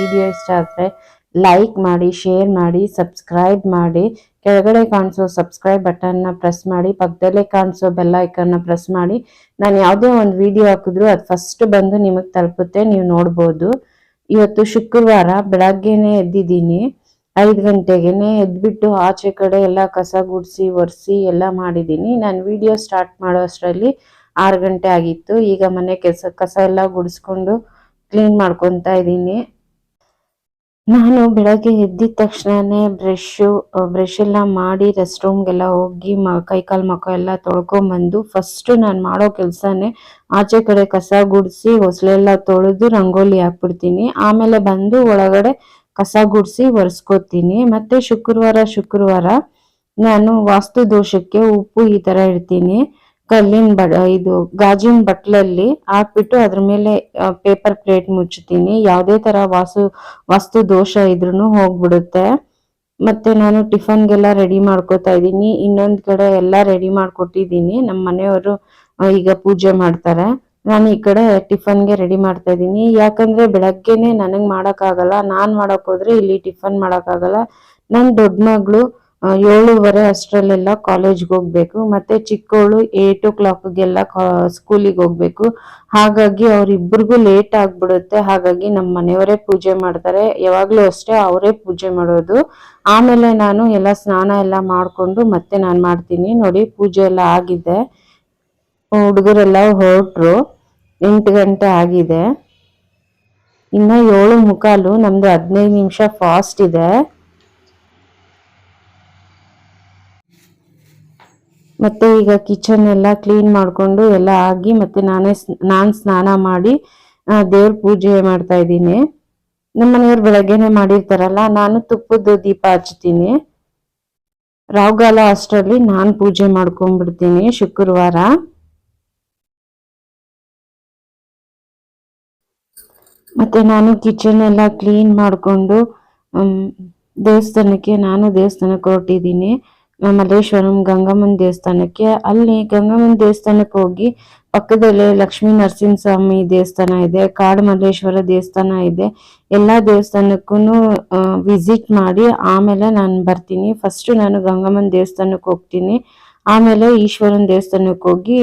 Video ಇಷ್ಟ ಆದರೆ like ಮಾಡಿ ಶೇರ್ ಮಾಡಿ ಸಬ್ಸ್ಕ್ರೈಬ್ ಮಾಡಿ. ಕೆಳಗಡೆ ಕಾಣಿಸೋ ಸಬ್ಸ್ಕ್ರೈಬ್ ಬಟನ್ನ ಪ್ರೆಸ್ ಮಾಡಿ. ಪಕ್ಕದಲ್ಲೇ ಕಾಣಿಸೋ ಬೆಲ್ ಐಕನ್ನ ಪ್ರೆಸ್ ಮಾಡಿ. ನಾನು ಯಾವುದೇ ಒಂದು ವಿಡಿಯೋ ಹಾಕಿದ್ರು ಅದು ಫಸ್ಟ್ ಬಂದು ನಿಮಗೆ ತಲುಪುತ್ತೆ, ನೀವು ನೋಡ್ಬೋದು. ಇವತ್ತು ಶುಕ್ರವಾರ ಬೆಳಗ್ಗೆನೆ ಎದ್ದಿದ್ದೀನಿ. ಐದು ಗಂಟೆಗೆನೆ ಎದ್ಬಿಟ್ಟು ಆಚೆ ಕಡೆ ಎಲ್ಲ ಕಸ ಗುಡಿಸಿ, ಒರೆಸಿ ಎಲ್ಲ ಮಾಡಿದ್ದೀನಿ. ನಾನು ವಿಡಿಯೋ ಸ್ಟಾರ್ಟ್ ಮಾಡೋ ಅಷ್ಟರಲ್ಲಿ ಆರು ಗಂಟೆ ಆಗಿತ್ತು. ಈಗ ಮನೆ ಕೆಲಸ, ಕಸ ಎಲ್ಲ ಗುಡಿಸ್ಕೊಂಡು ಕ್ಲೀನ್ ಮಾಡ್ಕೊತಾ ಇದ್ದೀನಿ ನಾನು ಬೆಳಗ್ಗೆ ಎದ್ದಿದ ತಕ್ಷಣನೇ ಬ್ರಷು ಬ್ರಷ್ ಎಲ್ಲ ಮಾಡಿ ರೆಸ್ಟ್ ರೂಮ್ಗೆಲ್ಲ ಹೋಗಿ ಮ, ಕೈಕಾಲು ಮುಖ ಎಲ್ಲ ತೊಳ್ಕೊಂಬಂದು ಫಸ್ಟ್ ನಾನು ಮಾಡೋ ಕೆಲಸನೇ ಆಚೆ ಕಡೆ ಕಸ ಗುಡಿಸಿ ಹೊಸಲೆಲ್ಲ ತೊಳೆದು ರಂಗೋಲಿ ಹಾಕ್ಬಿಡ್ತೀನಿ. ಆಮೇಲೆ ಬಂದು ಒಳಗಡೆ ಕಸ ಗುಡಿಸಿ ಒರೆಸ್ಕೋತೀನಿ. ಮತ್ತು ಶುಕ್ರವಾರ ಶುಕ್ರವಾರ ನಾನು ವಾಸ್ತು ದೋಷಕ್ಕೆ ಉಪ್ಪು ಈ ಥರ ಇಡ್ತೀನಿ. ಕಲ್ಲಿನ ಬ, ಇದು ಗಾಜಿನ ಬಟ್ಲಲ್ಲಿ ಹಾಕ್ಬಿಟ್ಟು ಅದ್ರ ಮೇಲೆ ಪೇಪರ್ ಪ್ಲೇಟ್ ಮುಚ್ಚುತ್ತೀನಿ. ಯಾವುದೇ ತರ ವಾಸು, ವಸ್ತು ದೋಷ ಇದ್ರೂ ಹೋಗ್ಬಿಡುತ್ತೆ. ಮತ್ತೆ ನಾನು ಟಿಫನ್ಗೆಲ್ಲ ರೆಡಿ ಮಾಡ್ಕೋತಾ ಇದ್ದೀನಿ. ಇನ್ನೊಂದ್ ಕಡೆ ಎಲ್ಲ ರೆಡಿ ಮಾಡ್ಕೊಟ್ಟಿದ್ದೀನಿ. ನಮ್ಮ ಮನೆಯವರು ಈಗ ಪೂಜೆ ಮಾಡ್ತಾರೆ. ನಾನು ಈ ಕಡೆ ಟಿಫನ್ಗೆ ರೆಡಿ ಮಾಡ್ತಾ ಇದ್ದೀನಿ. ಯಾಕಂದ್ರೆ ಬೆಳಗ್ಗೆನೆ ನನಗೆ ಮಾಡೋಕ್ಕಾಗಲ್ಲ. ನಾನು ಮಾಡಕ್ ಹೋದ್ರೆ ಇಲ್ಲಿ ಟಿಫನ್ ಮಾಡೋಕ್ಕಾಗಲ್ಲ. ನನ್ನ ದೊಡ್ಡ ಮಗಳು ಏಳುವರೆ ಅಷ್ಟರಲ್ಲೆಲ್ಲ ಕಾಲೇಜ್ಗೆ ಹೋಗ್ಬೇಕು. ಮತ್ತೆ ಚಿಕ್ಕವಳು ಏಟ್ ಓ ಕ್ಲಾಕ್ಗೆಲ್ಲ ಸ್ಕೂಲಿಗೆ ಹೋಗ್ಬೇಕು. ಹಾಗಾಗಿ ಅವ್ರಿಬ್ರಿಗೂ ಲೇಟ್ ಆಗ್ಬಿಡುತ್ತೆ. ಹಾಗಾಗಿ ನಮ್ಮ ಮನೆಯವರೇ ಪೂಜೆ ಮಾಡ್ತಾರೆ. ಯಾವಾಗ್ಲೂ ಅಷ್ಟೇ ಅವರೇ ಪೂಜೆ ಮಾಡೋದು. ಆಮೇಲೆ ನಾನು ಎಲ್ಲ ಸ್ನಾನ ಎಲ್ಲ ಮಾಡಿಕೊಂಡು ಮತ್ತೆ ನಾನು ಮಾಡ್ತೀನಿ. ನೋಡಿ, ಪೂಜೆ ಎಲ್ಲ ಆಗಿದೆ. ಹುಡುಗರೆಲ್ಲ ಹೊರಟ್ರು. ಎಂಟು ಗಂಟೆ ಆಗಿದೆ. ಇನ್ನು ಏಳು ಮುಖಾಲು ನಮ್ಮದು ಹದಿನೈದು ನಿಮಿಷ ಫಾಸ್ಟ್ ಇದೆ. ಮತ್ತೆ ಈಗ ಕಿಚನ್ ಎಲ್ಲ ಕ್ಲೀನ್ ಮಾಡಿಕೊಂಡು ಎಲ್ಲ ಆಗಿ ಮತ್ತೆ ನಾನೇ ನಾನ್ ಸ್ನಾನ ಮಾಡಿ ದೇವ್ರ ಪೂಜೆ ಮಾಡ್ತಾ ಇದ್ದೀನಿ. ನಮ್ಮ ಮನೆಯವ್ರು ಬೆಳಗ್ಗೆನೆ ಮಾಡಿರ್ತಾರಲ್ಲ, ನಾನು ತುಪ್ಪದ ದೀಪ ಹಚ್ತೀನಿ. ರಾವ್ಗಾಲ ಅಷ್ಟರಲ್ಲಿ ನಾನು ಪೂಜೆ ಮಾಡ್ಕೊಂಡ್ಬಿಡ್ತೀನಿ ಶುಕ್ರವಾರ. ಮತ್ತೆ ನಾನು ಕಿಚನ್ ಎಲ್ಲ ಕ್ಲೀನ್ ಮಾಡಿಕೊಂಡು ದೇವಸ್ಥಾನಕ್ಕೆ ನಾನು ದೇವಸ್ಥಾನಕ್ಕೆ ಹೊರಟಿದ್ದೀನಿ. ಮಲ್ಲೇಶ್ವರಂ ಗಂಗಮ್ಮನ ದೇವಸ್ಥಾನಕ್ಕೆ. ಅಲ್ಲಿ ಗಂಗಮ್ಮನ ದೇವಸ್ಥಾನಕ್ಕೆ ಹೋಗಿ ಪಕ್ಕದಲ್ಲೇ ಲಕ್ಷ್ಮೀ ನರಸಿಂಹಸ್ವಾಮಿ ದೇವಸ್ಥಾನ ಇದೆ ಕಾಡು ಮಲ್ಲೇಶ್ವರ ದೇವಸ್ಥಾನ ಇದೆ. ಎಲ್ಲ ದೇವಸ್ಥಾನಕ್ಕೂ ವಿಸಿಟ್ ಮಾಡಿ ಆಮೇಲೆ ನಾನು ಬರ್ತೀನಿ. ಫಸ್ಟು ನಾನು ಗಂಗಮ್ಮನ ದೇವಸ್ಥಾನಕ್ಕೆ ಹೋಗ್ತೀನಿ. ಆಮೇಲೆ ಈಶ್ವರನ ದೇವಸ್ಥಾನಕ್ಕೆ ಹೋಗಿ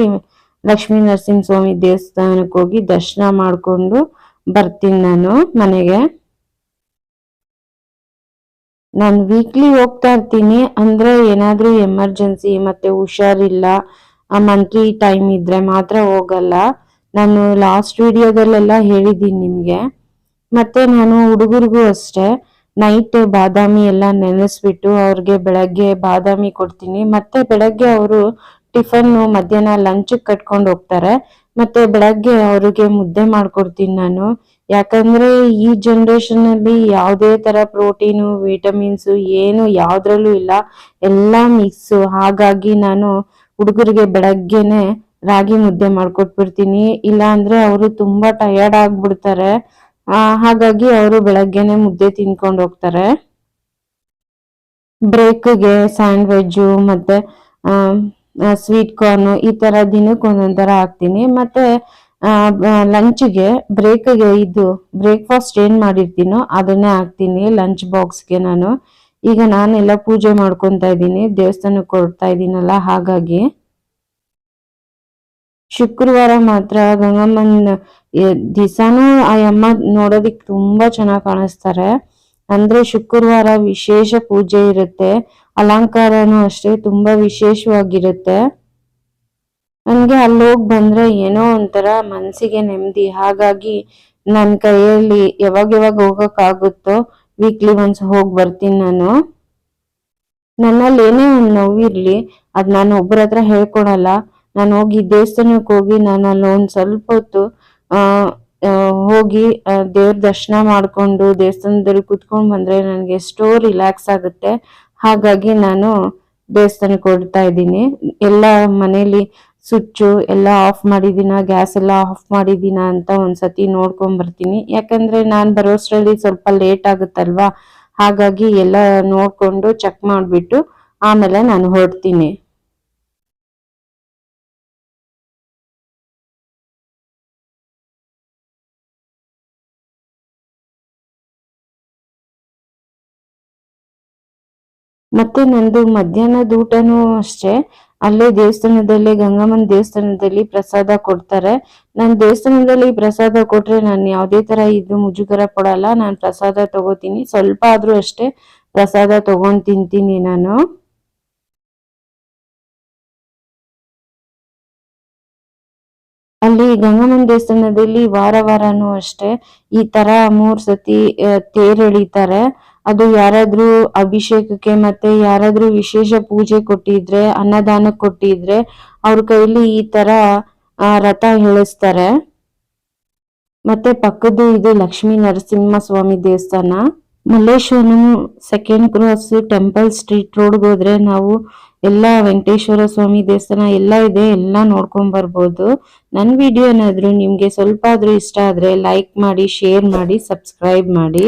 ಲಕ್ಷ್ಮೀ ನರಸಿಂಹಸ್ವಾಮಿ ದೇವಸ್ಥಾನಕ್ಕೆ ಹೋಗಿ ದರ್ಶನ ಮಾಡಿಕೊಂಡು ಬರ್ತೀನಿ ನಾನು ಮನೆಗೆ. ನಾನು ವೀಕ್ಲಿ ಹೋಗ್ತಾ ಇರ್ತೀನಿ. ಅಂದ್ರೆ ಏನಾದ್ರೂ ಎಮರ್ಜೆನ್ಸಿ ಮತ್ತೆ ಹುಷಾರಿಲ್ಲ ಮಂತ್ಲಿ ಟೈಮ್ ಇದ್ರೆ ಮಾತ್ರ ಹೋಗಲ್ಲ. ನಾನು ಲಾಸ್ಟ್ ವಿಡಿಯೋದಲ್ಲೆಲ್ಲ ಹೇಳಿದ್ದೀನಿ ನಿಮಗೆ. ಮತ್ತೆ ನಾನು ಹುಡುಗರಿಗೂ ಅಷ್ಟೇ ನೈಟ್ ಬಾದಾಮಿ ಎಲ್ಲ ನೆನೆಸ್ಬಿಟ್ಟು ಅವ್ರಿಗೆ ಬೆಳಗ್ಗೆ ಬಾದಾಮಿ ಕೊಡ್ತೀನಿ. ಮತ್ತೆ ಬೆಳಗ್ಗೆ ಅವರು ಟಿಫನ್, ಮಧ್ಯಾಹ್ನ ಲಂಚ್ ಕಟ್ಕೊಂಡು ಹೋಗ್ತಾರೆ. ಮತ್ತೆ ಬೆಳಗ್ಗೆ ಅವ್ರಿಗೆ ಮುದ್ದೆ ಮಾಡ್ಕೊಡ್ತೀನಿ ನಾನು. ಯಾಕಂದ್ರೆ ಈ ಜನರೇಷನ್ ಅಲ್ಲಿ ಯಾವುದೇ ತರ ಪ್ರೋಟೀನು ವಿಟಮಿನ್ಸ್ ಏನು ಯಾವ್ದ್ರಲ್ಲೂ ಇಲ್ಲ. ಎಲ್ಲ ಮಿಕ್ಸ್ ಹಾಗಾಗಿ ನಾನು ಹುಡುಗರಿಗೆ ಬೆಳಗ್ಗೆನೆ ರಾಗಿ ಮುದ್ದೆ ಮಾಡ್ಕೊಟ್ಬಿಡ್ತೀನಿ. ಇಲ್ಲ ಅಂದ್ರೆ ಅವರು ತುಂಬಾ ಟಯರ್ಡ್ ಆಗ್ಬಿಡ್ತಾರೆ. ಹಾಗಾಗಿ ಅವರು ಬೆಳಗ್ಗೆನೆ ಮುದ್ದೆ ತಿನ್ಕೊಂಡು ಹೋಗ್ತಾರೆ. ಬ್ರೇಕ್ಗೆ ಸ್ಯಾಂಡ್ವಿಚ್ ಮತ್ತೆ ಸ್ವೀಟ್ ಕಾರ್ನ್ ಈ ತರ ದಿನಕ್ಕೆ ಒಂದೊಂದರ ಹಾಕ್ತೀನಿ. ಮತ್ತೆ ಲಂಚ್ಗೆ ಬ್ರೇಕ್ಗೆ ಇದು ಬ್ರೇಕ್ಫಾಸ್ಟ್ ಏನ್ ಮಾಡಿರ್ತೀನೋ ಅದನ್ನೇ ಹಾಕ್ತೀನಿ ಲಂಚ್ ಬಾಕ್ಸ್ಗೆ ನಾನು. ಈಗ ನಾನೆಲ್ಲ ಪೂಜೆ ಮಾಡ್ಕೊತಾ ಇದ್ದೀನಿ, ದೇವಸ್ಥಾನಕ್ಕೆ ಕೊಡ್ತಾ ಇದ್ದೀನಲ್ಲ, ಹಾಗಾಗಿ. ಶುಕ್ರವಾರ ಮಾತ್ರ ಗಂಗಮ್ಮನ ದಿಸಾನು ಆ ಅಮ್ಮ ನೋಡೋದಿಕ್ ತುಂಬಾ ಚೆನ್ನಾಗಿ ಕಾಣಿಸ್ತಾರೆ. ಅಂದ್ರೆ ಶುಕ್ರವಾರ ವಿಶೇಷ ಪೂಜೆ ಇರುತ್ತೆ. ಅಲಂಕಾರನು ಅಷ್ಟೇ ತುಂಬಾ ವಿಶೇಷವಾಗಿರುತ್ತೆ. ನನಗೆ ಅಲ್ಲಿ ಹೋಗಿ ಬಂದ್ರೆ ಏನೋ ಒಂಥರ ಮನಸ್ಸಿಗೆ ನೆಮ್ಮದಿ. ಹಾಗಾಗಿ ನನ್ನ ಕೈಯಲ್ಲಿ ಯಾವಾಗ ಯಾವಾಗ ಹೋಗಕ್ ಆಗುತ್ತೋ ವೀಕ್ಲಿ ಒನ್ಸ್ ಹೋಗಿ ಬರ್ತೀನಿ ನಾನು. ನನ್ನಲ್ಲಿ ಏನೇ ಒಂದು ನೋವಿರ್ಲಿ, ಅದ್ ನಾನು ಒಬ್ಬರ ಹತ್ರ ಹೇಳ್ಕೊಳಲ್ಲ ನಾನು ಹೋಗಿ ದೇವಸ್ಥಾನಕ್ಕೆ ಹೋಗಿ ನಾನು ಅಲ್ಲಿ ಒಂದ್ ಸ್ವಲ್ಪ ಹೊತ್ತು, ಆ ಹೋಗಿ ದೇವ್ರ ದರ್ಶನ ಮಾಡ್ಕೊಂಡು ದೇವಸ್ಥಾನದಲ್ಲಿ ಕುತ್ಕೊಂಡ್ ಬಂದ್ರೆ ನನ್ಗೆ ಎಷ್ಟೋ ರಿಲ್ಯಾಕ್ಸ್ ಆಗುತ್ತೆ. ಹಾಗಾಗಿ ನಾನು ಬೇಯಿಸ್ತಾನೆ ಕೊಡ್ತಾ ಇದ್ದೀನಿ. ಎಲ್ಲ ಮನೇಲಿ ಸ್ವಿಚ್ಚು ಎಲ್ಲ ಆಫ್ ಮಾಡಿದೀನ ಗ್ಯಾಸ್ ಎಲ್ಲ ಆಫ್ ಮಾಡಿದೀನ ಅಂತ ಒಂದ್ಸತಿ ನೋಡ್ಕೊಂಡ್ ಬರ್ತೀನಿ ಯಾಕಂದ್ರೆ ನಾನು ಬರೋಷ್ಟರಲ್ಲಿ ಸ್ವಲ್ಪ ಲೇಟ್ ಆಗುತ್ತಲ್ವಾ? ಹಾಗಾಗಿ ಎಲ್ಲ ನೋಡ್ಕೊಂಡು ಚೆಕ್ ಮಾಡಿಬಿಟ್ಟು ಆಮೇಲೆ ನಾನು ಹೊರಡ್ತೀನಿ. ಮತ್ತೆ ನಂದು ಮಧ್ಯಾಹ್ನದ ಊಟನೂ ಅಷ್ಟೇ. ಅಲ್ಲೇ ದೇವಸ್ಥಾನದಲ್ಲಿ, ಗಂಗಮ್ಮನ ದೇವಸ್ಥಾನದಲ್ಲಿ ಪ್ರಸಾದ ಕೊಡ್ತಾರೆ. ನಾನು ದೇವಸ್ಥಾನದಲ್ಲಿ ಪ್ರಸಾದ ಕೊಟ್ರೆ ನಾನು ಯಾವುದೇ ತರ ಇದು ಮುಜುಗರ ಪಡಲ್ಲ ನಾನು ಪ್ರಸಾದ ತಗೋತೀನಿ. ಸ್ವಲ್ಪ ಆದ್ರೂ ಅಷ್ಟೇ ಪ್ರಸಾದ ತಗೊಂಡ್ ತಿಂತೀನಿ ನಾನು. ಅಲ್ಲಿ ಗಂಗಮ್ಮನ ದೇವಸ್ಥಾನದಲ್ಲಿ ವಾರ ವಾರನೂ ಅಷ್ಟೇ ಈ ತರ ಮೂರ್ ಸತಿ ತೇರ್ ಎಳಿತಾರೆ. ಅದು ಯಾರಾದ್ರೂ ಅಭಿಷೇಕಕ್ಕೆ ಮತ್ತೆ ಯಾರಾದ್ರೂ ವಿಶೇಷ ಪೂಜೆ ಕೊಟ್ಟಿದ್ರೆ, ಅನ್ನದಾನ ಕೊಟ್ಟಿದ್ರೆ ಅವ್ರ ಕೈಲಿ ಈ ತರ ರಥ ಹೇಳಿಸ್ತಾರೆ ಮತ್ತೆ ಪಕ್ಕದ್ದು ಇದು ಲಕ್ಷ್ಮೀ ನರಸಿಂಹ ಸ್ವಾಮಿ ದೇವಸ್ಥಾನ. Malleshwaram second cross temple street road ಹೋದ್ರೆ ನಾವು ಎಲ್ಲ ವೆಂಕಟೇಶ್ವರ ಸ್ವಾಮಿ ದೇವಸ್ಥಾನ ಎಲ್ಲ ಇದೆ, ಎಲ್ಲ ನೋಡ್ಕೊಂಡ್ ಬರ್ಬೋದು. ನನ್ನ ವಿಡಿಯೋ ಏನಾದ್ರು ನಿಮ್ಗೆ ಸ್ವಲ್ಪ ಆದ್ರೂ ಇಷ್ಟ ಆದ್ರೆ ಲೈಕ್ ಮಾಡಿ ಶೇರ್ ಮಾಡಿ ಸಬ್ಸ್ಕ್ರೈಬ್ ಮಾಡಿ.